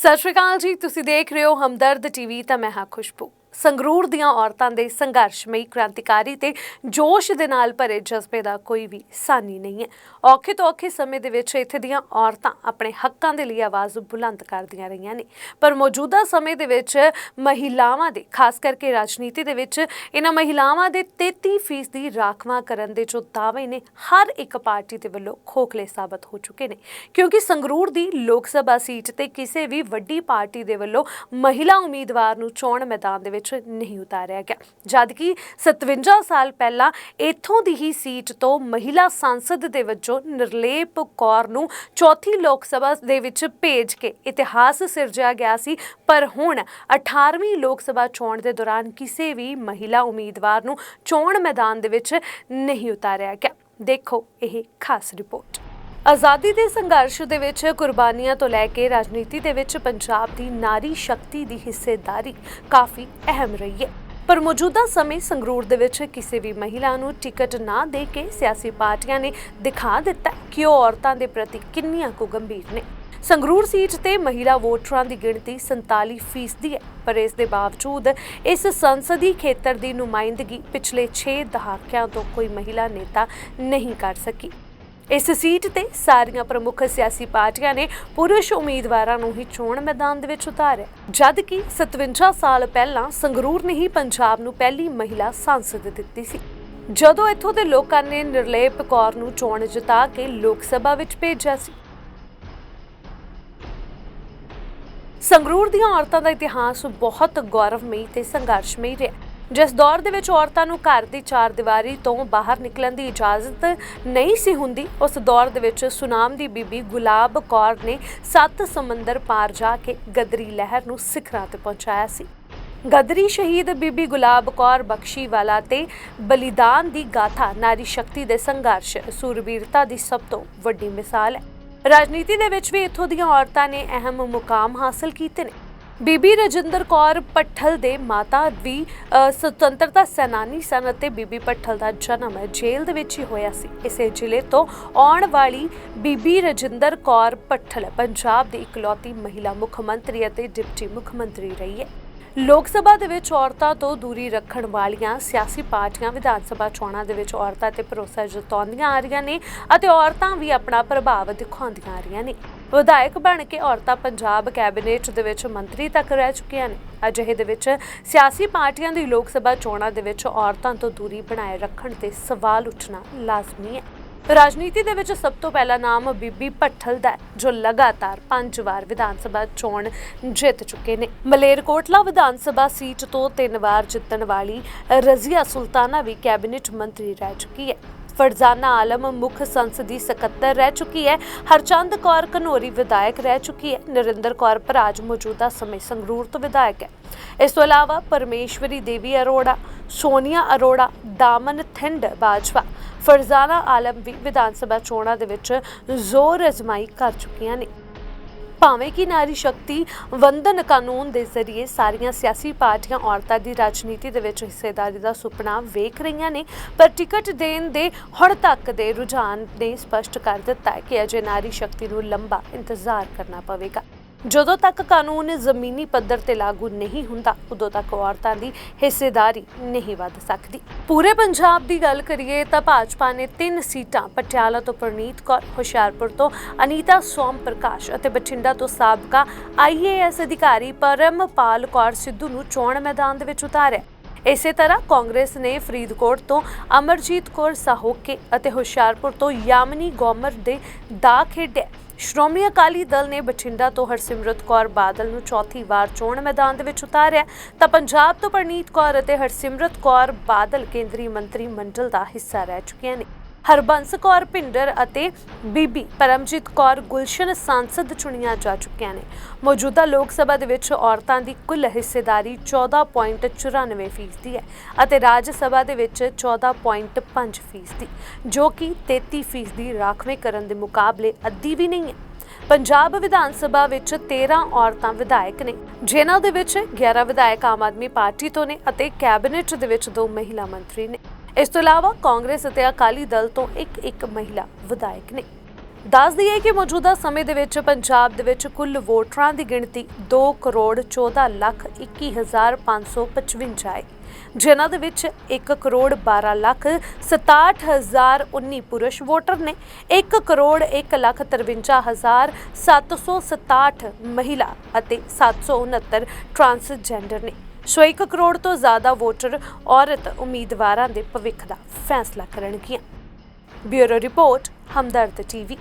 ਸਤਿ ਸ਼੍ਰੀ ਅਕਾਲ ਜੀ ਤੁਸੀਂ ਦੇਖ ਰਹੇ ਹੋ ਹਮਦਰਦ ਟੀਵੀ ਤਾਂ ਮੈਂ ਹਾਂ ਖੁਸ਼ਬੂ। ਸੰਗਰੂਰ ਦੀਆਂ ਔਰਤਾਂ ਦੇ ਸੰਘਰਸ਼ਮਈ ਕ੍ਰਾਂਤੀਕਾਰੀ ਤੇ ਜੋਸ਼ ਦੇ ਨਾਲ ਭਰੇ ਜਜ਼ਬੇ ਦਾ ਕੋਈ ਵੀ ਸਾਨੀ ਨਹੀਂ ਹੈ। ਔਖੇ ਤੋਂ ਔਖੇ ਸਮੇਂ ਦੇ ਵਿੱਚ ਇੱਥੇ ਦੀਆਂ ਔਰਤਾਂ ਆਪਣੇ ਹੱਕਾਂ ਦੇ ਲਈ ਆਵਾਜ਼ ਬੁਲੰਦ ਕਰਦੀਆਂ ਰਹੀਆਂ ਨੇ। ਪਰ ਮੌਜੂਦਾ ਸਮੇਂ ਦੇ ਵਿੱਚ ਮਹਿਲਾਵਾਂ ਦੇ, ਖਾਸ ਕਰਕੇ ਰਾਜਨੀਤੀ ਦੇ ਵਿੱਚ ਇਹਨਾਂ ਮਹਿਲਾਵਾਂ ਦੇ 33% ਦੀ ਰਾਖਵਾਂ ਕਰਨ ਦੇ ਜੋ ਦਾਅਵੇ ਨੇ, ਹਰ ਇੱਕ ਪਾਰਟੀ ਦੇ ਵੱਲੋਂ ਖੋਖਲੇ ਸਾਬਤ ਹੋ ਚੁੱਕੇ ਨੇ। ਕਿਉਂਕਿ ਸੰਗਰੂਰ ਦੀ ਲੋਕ ਸਭਾ ਸੀਟ ਤੇ ਕਿਸੇ ਵੀ ਵੱਡੀ ਪਾਰਟੀ ਦੇ ਵੱਲੋਂ ਮਹਿਲਾ ਉਮੀਦਵਾਰ ਨੂੰ ਚੋਣ ਮੈਦਾਨ ਦੇ ਵਿੱਚ ਨਹੀਂ ਉਤਾਰਿਆ ਗਿਆ। ਜਦਕਿ 57 ਸਾਲ ਪਹਿਲਾਂ ਇੱਥੋਂ ਦੀ ਹੀ ਸੀਟ ਤੋਂ ਮਹਿਲਾ ਸੰਸਦ ਦੇ ਵਜੋਂ ਨਿਰਲੇਪ ਕੌਰ ਨੂੰ ਚੌਥੀ ਲੋਕ ਸਭਾ ਦੇ ਵਿੱਚ ਭੇਜ ਕੇ ਇਤਿਹਾਸ ਸਿਰਜਿਆ ਗਿਆ ਸੀ। ਪਰ ਹੁਣ 18ਵੀਂ ਲੋਕ ਸਭਾ ਚੋਣ ਦੇ ਦੌਰਾਨ ਕਿਸੇ ਵੀ ਮਹਿਲਾ ਉਮੀਦਵਾਰ ਨੂੰ ਚੋਣ ਮੈਦਾਨ ਦੇ ਵਿੱਚ ਨਹੀਂ ਉਤਾਰਿਆ ਗਿਆ। ਦੇਖੋ ਇਹ ਖਾਸ ਰਿਪੋਰਟ। ਆਜ਼ਾਦੀ ਦੇ ਸੰਘਰਸ਼ ਦੇ ਵਿੱਚ ਕੁਰਬਾਨੀਆਂ ਤੋਂ ਲੈ ਕੇ ਰਾਜਨੀਤੀ ਦੇ ਵਿੱਚ ਪੰਜਾਬ ਦੀ ਨਾਰੀ ਸ਼ਕਤੀ ਦੀ ਹਿੱਸੇਦਾਰੀ ਕਾਫੀ ਅਹਿਮ ਰਹੀ ਹੈ। ਪਰ ਮੌਜੂਦਾ ਸਮੇਂ ਸੰਗਰੂਰ ਦੇ ਵਿੱਚ ਕਿਸੇ ਵੀ ਮਹਿਲਾ ਨੂੰ ਟਿਕਟ ਨਾ ਦੇ ਕੇ ਸਿਆਸੀ ਪਾਰਟੀਆਂ ਨੇ ਦਿਖਾ ਦਿੱਤਾ ਕਿ ਉਹ ਔਰਤਾਂ ਦੇ ਪ੍ਰਤੀ ਕਿੰਨੀਆਂ ਕੁ ਗੰਭੀਰ ਨੇ। ਸੰਗਰੂਰ ਸੀਟ ਤੇ ਮਹਿਲਾ ਵੋਟਰਾਂ ਦੀ ਗਿਣਤੀ 47% ਹੈ, ਪਰ ਇਸ ਦੇ ਬਾਵਜੂਦ ਇਸ ਸੰਸਦੀ ਖੇਤਰ ਦੀ ਨੁਮਾਇੰਦਗੀ ਪਿਛਲੇ 6 ਦਹਾਕਿਆਂ ਤੋਂ ਕੋਈ ਮਹਿਲਾ ਨੇਤਾ ਨਹੀਂ ਕਰ ਸਕੀ। ਇਸ ਸੀਟ ਤੇ ਸਾਰੀਆਂ ਪ੍ਰਮੁੱਖ ਸਿਆਸੀ ਪਾਰਟੀਆਂ ਨੇ ਪੁਰਸ਼ ਉਮੀਦਵਾਰਾਂ ਨੂੰ ਹੀ ਚੋਣ ਮੈਦਾਨ ਦੇ ਵਿੱਚ ਉਤਾਰਿਆ। ਜਦ ਕਿ 57 ਸਾਲ ਪਹਿਲਾਂ ਸੰਗਰੂਰ ਨੇ ਹੀ ਪੰਜਾਬ ਨੂੰ ਪਹਿਲੀ ਮਹਿਲਾ ਸੰਸਦ ਦਿੱਤੀ ਸੀ। ਜਦੋਂ ਇੱਥੋਂ ਦੇ ਲੋਕਾਂ ਨੇ ਨਿਰਲੇਪ ਕੌਰ ਨੂੰ ਚੋਣ ਜਿਤਾ ਕੇ ਲੋਕ ਸਭਾ ਵਿੱਚ ਭੇਜਿਆ ਸੀ। ਸੰਗਰੂਰ ਦੀਆਂ ਔਰਤਾਂ ਦਾ ਇਤਿਹਾਸ ਬਹੁਤ ਗੌਰਵਮਈ ਤੇ ਸੰਘਰਸ਼ਮਈ ਰਿਹਾ। ਜਿਸ ਦੌਰ ਦੇ ਵਿੱਚ ਔਰਤਾਂ ਨੂੰ ਘਰ ਦੀ ਚਾਰ ਦੀਵਾਰੀ ਤੋਂ ਬਾਹਰ ਨਿਕਲਣ ਦੀ ਇਜਾਜ਼ਤ ਨਹੀਂ ਸੀ ਹੁੰਦੀ, ਉਸ ਦੌਰ ਦੇ ਵਿੱਚ ਸੁਨਾਮ ਦੀ ਬੀਬੀ ਗੁਲਾਬ ਕੌਰ ਨੇ ਸੱਤ ਸਮੁੰਦਰ ਪਾਰ ਜਾ ਕੇ ਗਦਰੀ ਲਹਿਰ ਨੂੰ ਸਿਖਰਾਂ ਤੇ ਪਹੁੰਚਾਇਆ ਸੀ। ਗਦਰੀ ਸ਼ਹੀਦ ਬੀਬੀ ਗੁਲਾਬ ਕੌਰ ਬਖਸ਼ੀ ਵਾਲਾ ਤੇ ਬਲੀਦਾਨ ਦੀ ਗਾਥਾ ਨਾਰੀ ਸ਼ਕਤੀ ਦੇ ਸੰਘਰਸ਼ ਸੂਰਬੀਰਤਾ ਦੀ ਸਭ ਤੋਂ ਵੱਡੀ ਮਿਸਾਲ ਹੈ। ਰਾਜਨੀਤੀ ਦੇ ਵਿੱਚ ਵੀ ਇੱਥੋਂ ਦੀਆਂ ਔਰਤਾਂ ਨੇ ਅਹਿਮ ਮੁਕਾਮ ਹਾਸਲ ਕੀਤੇ ਨੇ। ਬੀਬੀ ਰਜਿੰਦਰ ਕੌਰ ਪੱਠਲ ਦੇ ਮਾਤਾ ਵੀ ਸੁਤੰਤਰਤਾ ਸੈਨਾਨੀ ਸਨ ਅਤੇ ਬੀਬੀ ਪੱਠਲ ਦਾ ਜਨਮ ਜੇਲ੍ਹ ਦੇ ਵਿੱਚ ਹੀ ਹੋਇਆ ਸੀ। ਇਸੇ ਜ਼ਿਲ੍ਹੇ ਤੋਂ ਆਉਣ ਵਾਲੀ ਬੀਬੀ ਰਜਿੰਦਰ ਕੌਰ ਪੱਠਲ ਪੰਜਾਬ ਦੀ ਇਕਲੌਤੀ ਮਹਿਲਾ ਮੁੱਖ ਮੰਤਰੀ ਅਤੇ ਡਿਪਟੀ ਮੁੱਖ ਮੰਤਰੀ ਰਹੀ ਹੈ। ਲੋਕ ਸਭਾ ਦੇ ਵਿੱਚ ਔਰਤਾਂ ਤੋਂ ਦੂਰੀ ਰੱਖਣ ਵਾਲੀਆਂ ਸਿਆਸੀ ਪਾਰਟੀਆਂ ਵਿਧਾਨ ਸਭਾ ਚੋਣਾਂ ਦੇ ਵਿੱਚ ਔਰਤਾਂ ਤੇ ਭਰੋਸਾ ਜਤਾਉਂਦੀਆਂ ਆ ਰਹੀਆਂ ਨੇ ਅਤੇ ਔਰਤਾਂ ਵੀ ਆਪਣਾ ਪ੍ਰਭਾਵ ਦਿਖਾਉਂਦੀਆਂ ਆ ਰਹੀਆਂ ਨੇ। ਵਿਧਾਇਕ ਬਣ ਕੇ ਔਰਤਾਂ ਪੰਜਾਬ ਕੈਬਨਿਟ ਦੇ ਵਿੱਚ ਮੰਤਰੀ ਤੱਕ ਰਹਿ ਚੁੱਕੀਆਂ ਨੇ। ਅਜਿਹੇ ਦੇ ਵਿੱਚ ਸਿਆਸੀ ਪਾਰਟੀਆਂ ਦੀ ਲੋਕ ਸਭਾ ਚੋਣਾਂ ਦੇ ਵਿੱਚ ਔਰਤਾਂ ਤੋਂ ਦੂਰੀ ਬਣਾਏ ਰੱਖਣ ਤੇ ਸਵਾਲ ਉੱਠਣਾ ਲਾਜ਼ਮੀ ਹੈ। ਰਾਜਨੀਤੀ ਦੇ ਵਿੱਚ ਸਭ ਤੋਂ ਪਹਿਲਾ ਨਾਮ ਬੀਬੀ ਭੱਠਲ ਦਾ ਹੈ, ਜੋ ਲਗਾਤਾਰ ਪੰਜ ਵਾਰ ਵਿਧਾਨ ਸਭਾ ਚੋਣ ਜਿੱਤ ਚੁੱਕੇ ਨੇ। ਮਲੇਰਕੋਟਲਾ ਵਿਧਾਨ ਸਭਾ ਸੀਟ ਤੋਂ ਤਿੰਨ ਵਾਰ ਜਿੱਤਣ ਵਾਲੀ ਰਜ਼ੀਆ ਸੁਲਤਾਨਾ ਵੀ ਕੈਬਨਿਟ ਮੰਤਰੀ ਰਹਿ ਚੁੱਕੀ ਹੈ। ਫਰਜ਼ਾਨਾ ਆਲਮ ਮੁੱਖ ਸੰਸਦੀ ਸਕੱਤਰ ਰਹਿ ਚੁੱਕੀ ਹੈ। ਹਰਚੰਦ ਕੌਰ ਕਨੋਰੀ ਵਿਧਾਇਕ ਰਹਿ ਚੁੱਕੀ ਹੈ। ਨਰਿੰਦਰ ਕੌਰ ਭਰਾਜ ਮੌਜੂਦਾ ਸਮੇਂ ਸੰਗਰੂਰ ਤੋਂ ਵਿਧਾਇਕ ਹੈ। ਇਸ ਤੋਂ ਇਲਾਵਾ ਪਰਮੇਸ਼ਵਰੀ ਦੇਵੀ ਅਰੋੜਾ, ਸੋਨੀਆ ਅਰੋੜਾ, ਦਾਮਨ ਥਿੰਡ ਬਾਜਵਾ, ਫਰਜ਼ਾਨਾ ਆਲਮ ਵੀ ਵਿਧਾਨ ਸਭਾ ਚੋਣਾਂ ਦੇ ਵਿੱਚ ਜ਼ੋਰ ਅਜ਼ਮਾਈ ਕਰ ਚੁੱਕੀਆਂ ਨੇ। ਭਾਵੇਂ ਕਿ ਨਾਰੀ ਸ਼ਕਤੀ ਵੰਦਨ ਕਾਨੂੰਨ ਦੇ ਜ਼ਰੀਏ ਸਾਰੀਆਂ ਸਿਆਸੀ ਪਾਰਟੀਆਂ ਔਰਤਾਂ ਦੀ ਰਾਜਨੀਤੀ ਦੇ ਵਿੱਚ ਹਿੱਸੇਦਾਰੀ ਦਾ ਸੁਪਨਾ ਵੇਖ ਰਹੀਆਂ ਨੇ, ਪਰ ਟਿਕਟ ਦੇਣ ਦੇ ਹੁਣ ਤੱਕ ਦੇ ਰੁਝਾਨ ਨੇ ਸਪਸ਼ਟ ਕਰ ਦਿੱਤਾ ਹੈ ਕਿ ਅਜੇ ਨਾਰੀ ਸ਼ਕਤੀ ਨੂੰ ਲੰਬਾ ਇੰਤਜ਼ਾਰ ਕਰਨਾ ਪਵੇਗਾ। ਜਦੋਂ ਤੱਕ ਕਾਨੂੰਨ ਜ਼ਮੀਨੀ ਪੱਧਰ ਤੇ ਲਾਗੂ ਨਹੀਂ ਹੁੰਦਾ, ਉਦੋਂ ਤੱਕ ਔਰਤਾਂ ਦੀ ਹਿੱਸੇਦਾਰੀ ਨਹੀਂ ਵੱਧ ਸਕਦੀ। ਪੂਰੇ ਪੰਜਾਬ ਦੀ ਗੱਲ ਕਰੀਏ ਤਾਂ ਭਾਜਪਾ ਨੇ ਤਿੰਨ ਸੀਟਾਂ, ਪਟਿਆਲਾ ਤੋਂ ਪ੍ਰਨੀਤ ਕੌਰ, ਹੁਸ਼ਿਆਰਪੁਰ ਤੋਂ ਅਨੀਤਾ ਸੋਮ ਪ੍ਰਕਾਸ਼ ਅਤੇ ਬਠਿੰਡਾ ਤੋਂ ਸਾਬਕਾ ਆਈਏਐਸ ਅਧਿਕਾਰੀ ਪਰਮਪਾਲ ਕੌਰ ਸਿੱਧੂ ਨੂੰ ਚੋਣ ਮੈਦਾਨ ਦੇ ਵਿੱਚ ਉਤਾਰਿਆ। ਇਸੇ ਤਰ੍ਹਾਂ ਕਾਂਗਰਸ ਨੇ ਫਰੀਦਕੋਟ ਤੋਂ ਅਮਰਜੀਤ ਕੌਰ ਸਾਹੋਕੇ ਅਤੇ ਹੁਸ਼ਿਆਰਪੁਰ ਤੋਂ ਯਾਮਨੀ ਗੋਮਰ ਦੇ ਦਾ ਖੇਡਿਆ। ਸ਼੍ਰੋਮਣੀ ਅਕਾਲੀ ਦਲ ਨੇ ਬਠਿੰਡਾ ਤੋਂ ਹਰਸਿਮਰਤ ਕੌਰ ਬਾਦਲ ਨੂੰ ਚੌਥੀ ਵਾਰ ਚੋਣ ਮੈਦਾਨ ਦੇ ਵਿੱਚ ਉਤਾਰਿਆ। ਤਾਂ ਪੰਜਾਬ ਤੋਂ ਪਰਨੀਤ ਕੌਰ ਅਤੇ ਹਰਸਿਮਰਤ ਕੌਰ ਬਾਦਲ ਕੇਂਦਰੀ ਮੰਤਰੀ ਮੰਡਲ ਦਾ ਹਿੱਸਾ ਰਹਿ ਚੁੱਕੀਆਂ ਨੇ। ਹਰਬੰਸ ਕੌਰ ਭਿੰਡਰ ਅਤੇ ਬੀਬੀ ਪਰਮਜੀਤ ਕੌਰ ਗੁਲਸ਼ਨ ਸੰਸਦ ਚੁਣੀਆਂ ਜਾ ਚੁੱਕੀਆਂ ਨੇ। ਮੌਜੂਦਾ ਲੋਕ ਸਭਾ ਦੇ ਵਿੱਚ ਔਰਤਾਂ ਦੀ ਕੁੱਲ ਹਿੱਸੇਦਾਰੀ 14.94% ਫੀਸਦੀ ਹੈ ਅਤੇ ਰਾਜ ਸਭਾ ਦੇ ਵਿੱਚ 14.5% ਫੀਸਦੀ, ਜੋ ਕਿ 33% ਫੀਸਦੀ ਰਾਖਵੇਂ ਕਰਨ ਦੇ ਮੁਕਾਬਲੇ ਅੱਧੀ ਵੀ ਨਹੀਂ ਹੈ। ਪੰਜਾਬ ਵਿਧਾਨ ਸਭਾ ਵਿੱਚ 13 ਔਰਤਾਂ ਵਿਧਾਇਕ ਨੇ, ਜਿਨ੍ਹਾਂ ਦੇ ਵਿੱਚ 11 ਵਿਧਾਇਕ ਆਮ ਆਦਮੀ ਪਾਰਟੀ ਤੋਂ ਨੇ ਅਤੇ ਕੈਬਨਿਟ ਦੇ ਵਿੱਚ ਦੋ ਮਹਿਲਾ ਮੰਤਰੀ ਨੇ। ਇਸ ਤੋਂ ਇਲਾਵਾ ਕਾਂਗਰਸ ਅਤੇ ਅਕਾਲੀ ਦਲ ਤੋਂ ਇੱਕ ਇੱਕ ਮਹਿਲਾ ਵਿਧਾਇਕ ਨੇ। ਦੱਸ ਦਈਏ ਕਿ ਮੌਜੂਦਾ ਸਮੇਂ ਦੇ ਵਿੱਚ ਪੰਜਾਬ ਦੇ ਵਿੱਚ ਕੁੱਲ ਵੋਟਰਾਂ ਦੀ ਗਿਣਤੀ 2 ਕਰੋੜ 14 ਲੱਖ 21555 ਹੈ। ਜਿਨ੍ਹਾਂ ਦੇ ਵਿੱਚ 1 ਕਰੋੜ 12 ਲੱਖ 67019 ਪੁਰਸ਼ ਵੋਟਰ ਨੇ 1 ਕਰੋੜ 1 ਲੱਖ 53767 ਮਹਿਲਾ ਅਤੇ 769 ਟਰਾਂਸਜੈਂਡਰ ਨੇ। ਸੋ 1 ਕਰੋੜ ਤੋਂ ਜ਼ਿਆਦਾ ਵੋਟਰ ਔਰਤ ਉਮੀਦਵਾਰਾਂ ਦੇ ਭਵਿੱਖ ਦਾ ਫੈਸਲਾ ਕਰਨਗੀਆਂ। Bureau report, Hamdard TV.